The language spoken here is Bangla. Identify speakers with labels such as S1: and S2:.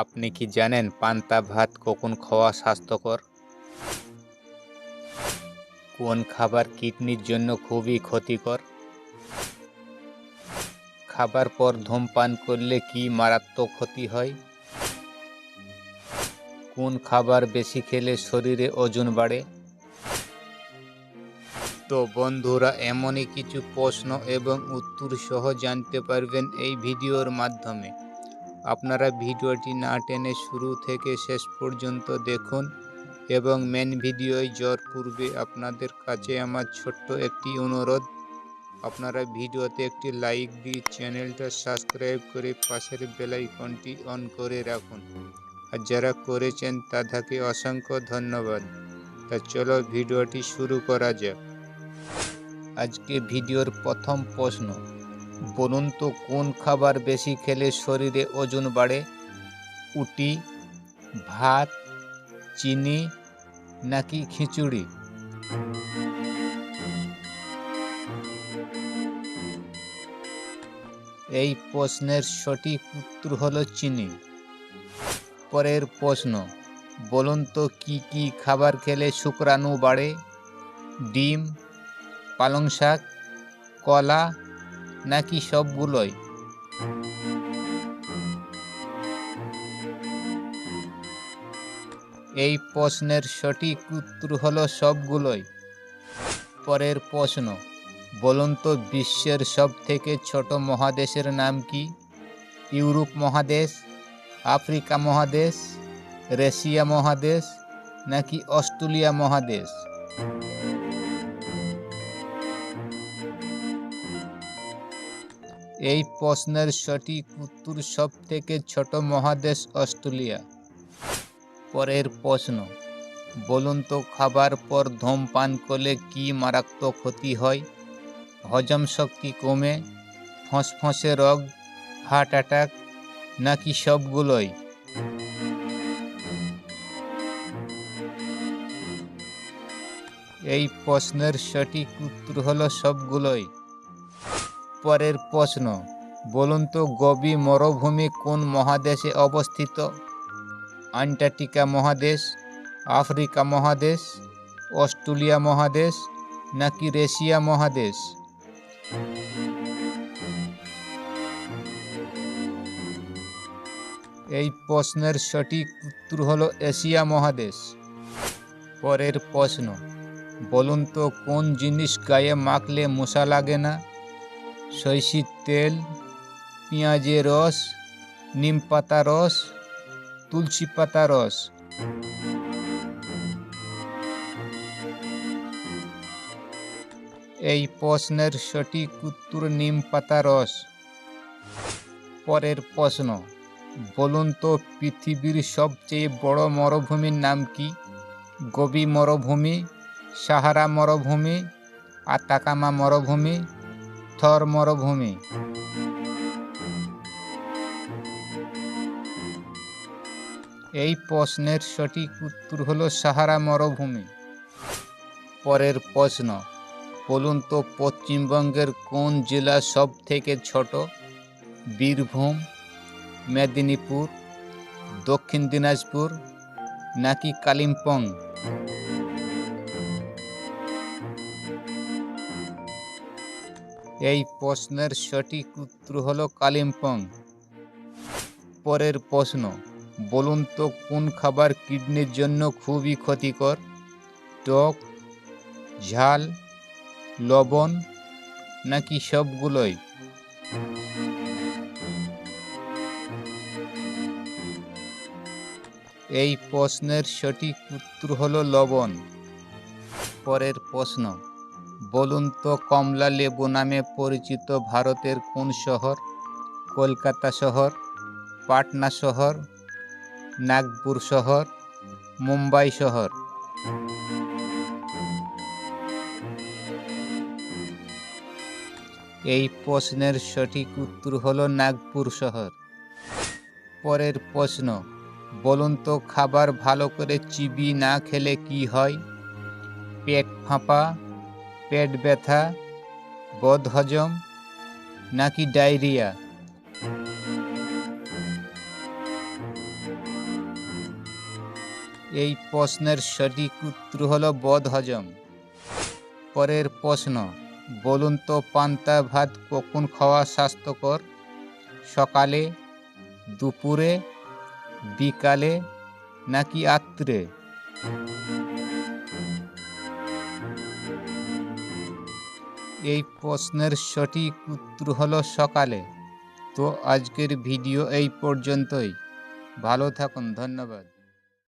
S1: আপনি কি জানেন পান্তা ভাত কখন খাওয়া স্বাস্থ্যকর? কোন খাবার কিডনির জন্য খুবই ক্ষতিকর? খাবার পর ধূমপান করলে কি মারাত্মক ক্ষতি হয়? কোন খাবার বেশি খেলে শরীরে ওজন বাড়ে? তো বন্ধুরা, এমনই কিছু প্রশ্ন এবং উত্তর সহ জানতে পারবেন এই ভিডিওর মাধ্যমে। আপনারা ভিডিওটি না টেনে শুরু থেকে শেষ পর্যন্ত দেখুন এবং মেন ভিডিওয় যাওয়ার পূর্বে আপনাদের কাছে আমার ছোট্ট একটি অনুরোধ। আপনারা ভিডিওতে একটি লাইক দিয়ে চ্যানেলটা সাবস্ক্রাইব করে পাশের বেলাইকনটি অন করে রাখুন। আর যারা করেছেন তাদেরকে অসংখ্য ধন্যবাদ। তা চলো ভিডিওটি শুরু করা যাক। আজকে ভিডিওর প্রথম প্রশ্ন। বলুন তো, কোন খাবার বেশি খেলে শরীরে ওজন বাড়ে? উটি, ভাত, চিনি নাকি খিচুড়ি? এই প্রশ্নের সঠিক উত্তর হলো চিনি। পরের প্রশ্ন, বলুন তো, কি কি খাবার খেলে শুক্রাণু বাড়ে? ডিম, পালং শাক, কলা নাকি সবগুলোই? এই প্রশ্নের সঠিক উত্তর হলো সবগুলোই। পরের প্রশ্ন, বলুন তো বিশ্বের সব থেকে ছোট মহাদেশের নাম কি? ইউরোপ মহাদেশ, আফ্রিকা মহাদেশ রাশিয়া মহাদেশ নাকি অস্ট্রেলিয়া মহাদেশ? এই প্রশ্নের সঠিক উত্তর সব থেকে ছোট মহাদেশ অস্ট্রেলিয়া। পরের প্রশ্ন, বলুন তো খাবার পর ধূমপান করলে কি মারাত্মক ক্ষতি হয়? হজম শক্তি কমে, ফসফসে রোগ, হার্ট অ্যাটাক, নাকি সবগুলোই? এই প্রশ্নের সঠিক উত্তর হলো সবগুলোই। পরের প্রশ্ন, বলুন তো গবি মরুভূমি কোন মহাদেশে অবস্থিত? আন্টার্কটিকা মহাদেশ, আফ্রিকা মহাদেশ, অস্ট্রেলিয়া মহাদেশ, নাকি রেশিয়া মহাদেশ? এই প্রশ্নের সঠিক উত্তর হলো এশিয়া মহাদেশ। পরের প্রশ্ন, বলুন তো কোন জিনিস গায়ে মাখলে মশা লাগে না? সৈষির তেল, পেঁয়াজের রস, নিম পাতা রস, তুলসী পাতা রস। এই প্রশ্নের সঠিক উত্তর নিম পাতা রস। পরের প্রশ্ন, বলুন তো পৃথিবীর সবচেয়ে বড় মরুভূমির নাম কি? গবি মরুভূমি, সাহারা মরুভূমি, আতাকামা মরুভূমি থর মরুভূমি। এই প্রশ্নের সঠিক উত্তর হলো সাহারা মরুভূমি। পরের প্রশ্ন, বলুন তো পশ্চিমবঙ্গের কোন জেলা সব থেকে ছোট? বীরভূম, মেদিনীপুর, দক্ষিণ দিনাজপুর নাকি কালিম্পং? এই প্রশ্নের সঠিক উত্তর হলো কালিম্পং। পরের প্রশ্ন, বলুন তো কোন খাবার কিডনির জন্য খুবই ক্ষতিকর? টক, ঝাল, লবণ, নাকি সবগুলোই? এই প্রশ্নের সঠিক উত্তর হলো লবণ। পরের প্রশ্ন বলুন তো কমলা লেবু নামে পরিচিত ভারতের কোন শহর? কলকাতা শহর, পাটনা শহর, নাগপুর শহর, মুম্বাই শহর? এই প্রশ্নের সঠিক উত্তর হলো নাগপুর শহর। পরের প্রশ্ন, বলুন তো খাবার ভালো করে চিবি না খেলে কি হয়? পেট ফাঁপা পেট ব্যথা, বদহজম, নাকি ডায়রিয়া? এই প্রশ্নের সঠিক উত্তর হলো বদ হজম পরের প্রশ্ন, বলুন তো পান্তা ভাত কখন খাওয়া স্বাস্থ্যকর? সকালে, দুপুরে, বিকালে, নাকি আত্রে এই প্রশ্নের সঠিক উত্তর হলো সকালে। তো আজকের ভিডিও এই পর্যন্তই। ভালো থাকুন ধন্যবাদ।